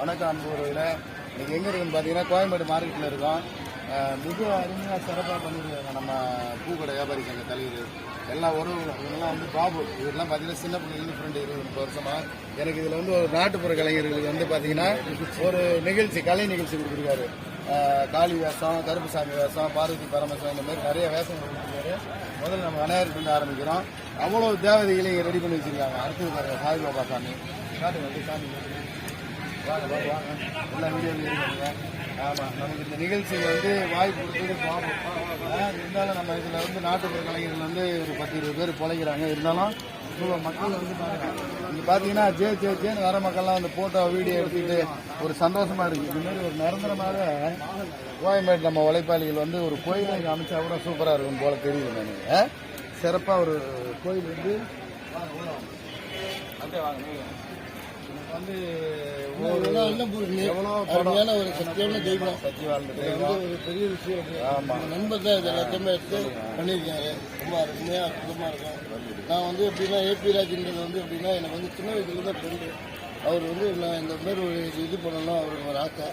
வணக்கம் அன்புறவில் இன்னைக்கு எங்கே இருக்குன்னு பார்த்தீங்கன்னா கோயம்பேடு மார்க்கெட்டில் இருக்கோம். மிக அருமையாக சிறப்பாக பண்ணியிருக்காங்க நம்ம பூக்கடை வியாபாரி சங்க தலைவர். எல்லா உறவுகளும் இவங்கெல்லாம் வந்து பாபு. இவரெல்லாம் பார்த்தீங்கன்னா சின்ன பிள்ளைங்க ஃப்ரெண்டு இருபது முப்பது வருஷமா. எனக்கு இதில் வந்து ஒரு நாட்டுப்புற கலைஞர்களுக்கு வந்து பார்த்தீங்கன்னா ஒரு நிகழ்ச்சி கலை நிகழ்ச்சி கொடுத்துருக்காரு. காளி வேஷம் கருப்புசாமி வேஷம் பார்வதி பரமசாமி இந்த மாதிரி நிறைய வேஷங்கள் கொடுத்துருக்காரு. முதல்ல நம்ம விநாயகர் ஆரம்பிக்கிறோம். அவ்வளோ தேவதைகளையும் ரெடி பண்ணி வச்சிருக்காங்க. அடுத்தது பாருங்க சாய்பாபா சாமி. காட்டுங்க வந்து சாமி? வாங்க வாங்க வாங்க ஆமாம் நமக்கு இந்த நிகழ்ச்சி வந்து வாய்ப்பு கொடுத்தது பாவம் ஆ, இருந்தாலும் நம்ம இதில் வந்து நாட்டுப்புற கலைஞர்கள் வந்து ஒரு பத்து இருபது பேர் பிழைக்கிறாங்க இருந்தாலும் இவ்வளோ மக்கள் வந்து பாருங்க இங்கே பார்த்தீங்கன்னா ஜே ஜே ஜேன்னு வர மக்கள்லாம் வந்து ஃபோட்டோ வீடியோ எடுத்துக்கிட்டு ஒரு சந்தோஷமா இருக்கு இது மாதிரி ஒரு நிரந்தரமாக கோயம்பேடு நம்ம உழைப்பாளிகள் வந்து ஒரு கோயிலை அமைச்சா கூட சூப்பராக இருக்கும் போல தெரியுது எனக்கு சிறப்பாக ஒரு கோயில் வந்து அப்படியே வாங்க எனக்கு வந்து அருமையான ஒரு சத்தியமான தெய்வம் ஒரு பெரிய விஷயம் நண்பர் தான் இது எல்லாத்தையுமே எடுத்து பண்ணியிருக்காரு. ரொம்ப அருமையா அற்புதமா இருக்கும். நான் வந்து எப்படின்னா ஏபி ராஜ்ன்றது வந்து எப்படின்னா எனக்கு வந்து சின்ன வயசுல தான் ஃப்ரெண்டு அவர் வந்து நான் இந்த மாதிரி ஒரு இது பண்ணணும் அவருக்கு ஒரு ஆசை.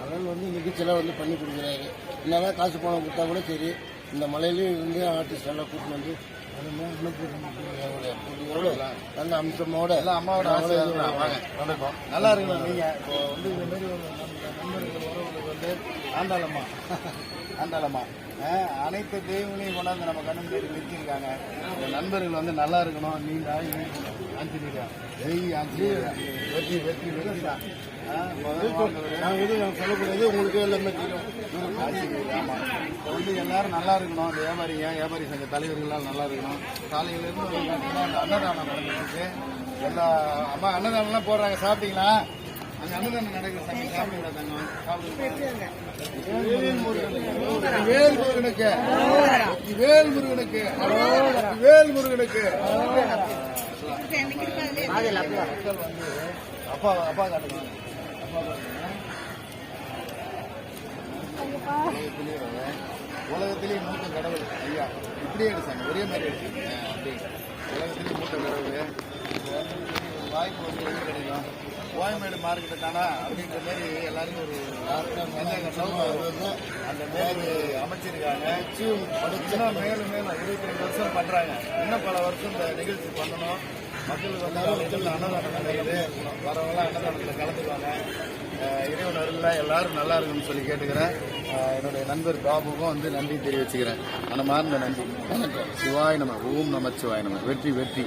அதனால வந்து நிகழ்ச்சியெல்லாம் வந்து பண்ணி கொடுக்குறாரு. என்னதான் காசு பணம் கொடுத்தா கூட சரி இந்த மலையிலையும் இருந்து ஆர்டிஸ்ட் எல்லாம் கூட்டிட்டு வந்து நல்ல அம்சமோட எல்லாம் அம்மாவோட ஆசை வாங்க நல்லா இருக்கணும் நீங்க இப்போ வந்து இந்த மாதிரி நண்பர்கள் உறவுகளுக்கு வந்து ஆண்டாளம்மா ஆண்டாளம்மா அனைத்து தெய்வங்களையும் கொண்டாந்து நம்ம கண்ணு முன்னாடி நிறுத்தியிருக்காங்க. நண்பர்கள் வந்து நல்லா இருக்கணும் நீங்க ஆயுள் ஆஞ்சலியா ஜெய் ஆஞ்சலியா வெற்றி வெற்றி வெற்றி தான் சொல்லக்கூடாது உங்களுக்கு எல்லாமே தெரியும். ஆமாம் இப்போ வந்து எல்லாரும் நல்லா இருக்கணும். இந்த வியாபாரிங்க வியாபாரி சங்க தலைவர்கள்லாம் நல்லா இருக்கணும். காலையிலேருந்து இந்த அன்னதானம் நடந்துருக்கு எல்லா அம்மா அன்னதானம்லாம் போடுறாங்க. சாப்பிட்டீங்களா? அங்கே அன்னதானம் நடக்குது. சாமி சாப்பிடுங்களா தங்கம்? சாப்பிடுங்க. வேல் முருகனுக்கு வேல் முருகனுக்கு வேல் முருகனுக்கு மக்கள் வந்து அப்பா அப்பா காட்டுங்க அப்பா மூத்த கடவுள். ஐயா இப்படியே எடுத்தாங்க ஒரே மாதிரி எடுத்தாங்க அப்படி உலகத்திலே மூத்த கடவுள் வாய்ப்பு வந்து எங்கே கிடைக்கும். கோயம்பேடு மார்க்கெட்டு தானா அப்படின்ற மாதிரி எல்லாருக்கும் ஒரு சந்தேகம் சௌகரியம் அந்த மாதிரி அமைச்சிருக்காங்க இன்னும் மேலும் மேலும் இருபத்தி ரெண்டு வருஷம் பண்றாங்க. இன்னும் பல வருஷம் இந்த நிகழ்ச்சி பண்ணணும். மக்களுக்கு வந்து மக்கள் அன்னதானம் நடக்குது. வரவங்களாம் அன்னதானத்தில் கலந்துக்குவாங்க. அஹ் இறைவன் அருள்ல எல்லாரும் நல்லா இருக்குன்னு சொல்லி கேட்டுக்கிறேன். என்னுடைய நண்பர் பாபுக்கும் வந்து நன்றி தெரிவிச்சுக்கிறேன். மனமார்ந்த நன்றி. வணக்கம். சிவாய் நம. ஓம் நம சிவாய் நம. வெற்றி வெற்றி.